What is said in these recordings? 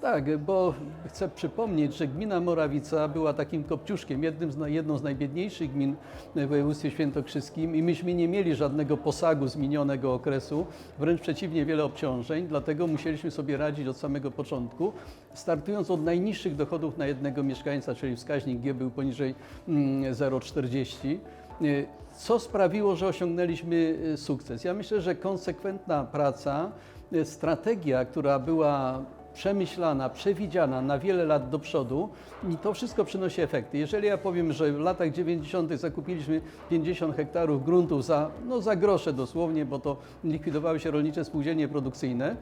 Tak, bo chcę przypomnieć, że gmina Morawica była takim kopciuszkiem, jednym z, jedną z najbiedniejszych gmin w województwie świętokrzyskim i myśmy nie mieli żadnego posagu z minionego okresu, wręcz przeciwnie, wiele obciążeń, dlatego musieliśmy sobie radzić od samego początku, startując od najniższych dochodów na jednego mieszkańca, czyli wskaźnik G był poniżej mm, 0,40. Y, Co sprawiło, że osiągnęliśmy y, sukces? Ja myślę, że konsekwentna praca, y, strategia, która była przemyślana, przewidziana na wiele lat do przodu i to wszystko przynosi efekty. Jeżeli ja powiem, że w latach 90. zakupiliśmy 50 hektarów gruntów za, no za grosze dosłownie, bo to likwidowały się rolnicze spółdzielnie produkcyjne,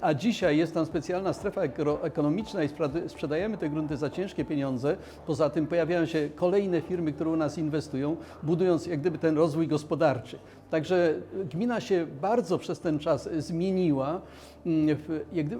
a dzisiaj jest tam specjalna strefa ekonomiczna i sprzedajemy te grunty za ciężkie pieniądze. Poza tym pojawiają się kolejne firmy, które u nas inwestują, budując jak gdyby ten rozwój gospodarczy. Także gmina się bardzo przez ten czas zmieniła. Mm,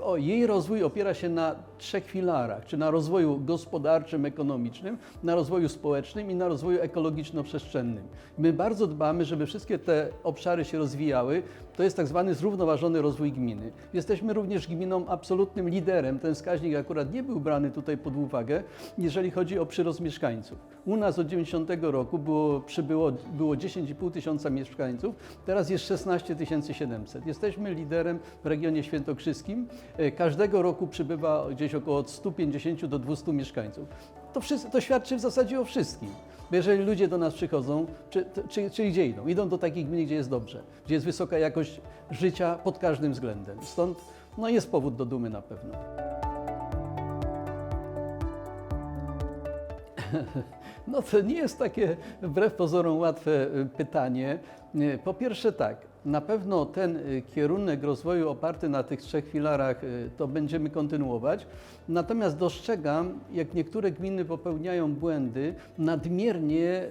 o, jej rozwój opiera się na trzech filarach, czy na rozwoju gospodarczym, ekonomicznym, na rozwoju społecznym i na rozwoju ekologiczno-przestrzennym. My bardzo dbamy, żeby wszystkie te obszary się rozwijały. To jest tak zwany zrównoważony rozwój gminy. Jesteśmy również gminą absolutnym liderem. Ten wskaźnik akurat nie był brany tutaj pod uwagę, jeżeli chodzi o przyrost mieszkańców. U nas od 90 roku było, przybyło było 10,5 tysiąca mieszkańców, teraz jest 16 700. Jesteśmy liderem w regionie świętokrzyskim. E, Każdego roku przybywa gdzieś około od 150 do 200 mieszkańców. To, wszyscy, to świadczy w zasadzie o wszystkim. Jeżeli ludzie do nas przychodzą, czy, czy, czy gdzie idą? Idą do takich gmin, gdzie jest dobrze, gdzie jest wysoka jakość życia pod każdym względem. Stąd no, jest powód do dumy na pewno. No to nie jest takie wbrew pozorom łatwe y, pytanie. Y, Po pierwsze tak, na pewno ten y, kierunek rozwoju oparty na tych trzech filarach y, to będziemy kontynuować. Natomiast dostrzegam, jak niektóre gminy popełniają błędy, nadmiernie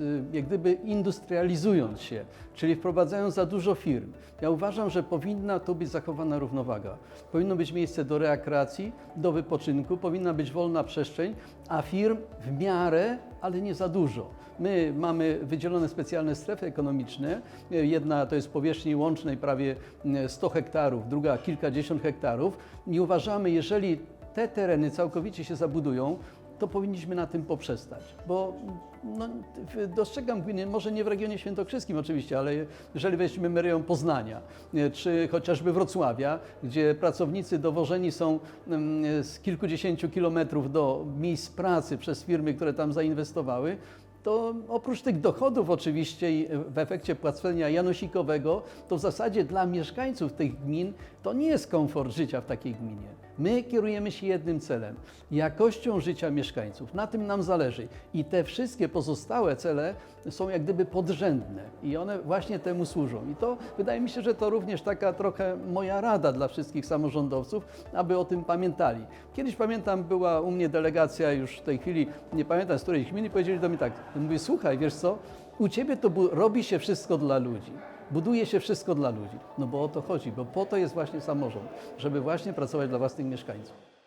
y, jak gdyby industrializując się, czyli wprowadzając za dużo firm. Ja uważam, że powinna tu być zachowana równowaga. Powinno być miejsce do rekreacji, do wypoczynku, powinna być wolna przestrzeń, a firm w miarę, ale nie za dużo. My mamy wydzielone specjalne strefy ekonomiczne. Jedna to jest powierzchni łącznej prawie mm, 100 hektarów, druga kilkadziesiąt hektarów. I uważamy, jeżeli te tereny całkowicie się zabudują, to powinniśmy na tym poprzestać, bo no, w- dostrzegam gminy, może nie w regionie świętokrzyskim oczywiście, ale jeżeli weźmiemy rejon Poznania, e, czy chociażby Wrocławia, gdzie pracownicy dowożeni są mm, z kilkudziesięciu kilometrów do miejsc pracy przez firmy, które tam zainwestowały, to oprócz tych dochodów oczywiście i w efekcie płacenia janosikowego, to w zasadzie dla mieszkańców tych gmin to nie jest komfort życia w takiej gminie. My kierujemy się jednym celem jakością życia mieszkańców. Na tym nam zależy. I te wszystkie pozostałe cele są jak gdyby podrzędne i one właśnie temu służą. I to wydaje mi się, że to również taka trochę moja rada dla wszystkich samorządowców, aby o tym pamiętali. Kiedyś pamiętam, była u mnie delegacja już w tej chwili, nie pamiętam z której gminy, powiedzieli do mnie tak, mówię, słuchaj, wiesz co, u Ciebie to robi się wszystko dla ludzi. Buduje się wszystko dla ludzi. No bo o to chodzi, bo po to jest właśnie samorząd, żeby właśnie pracować dla własnych mieszkańców.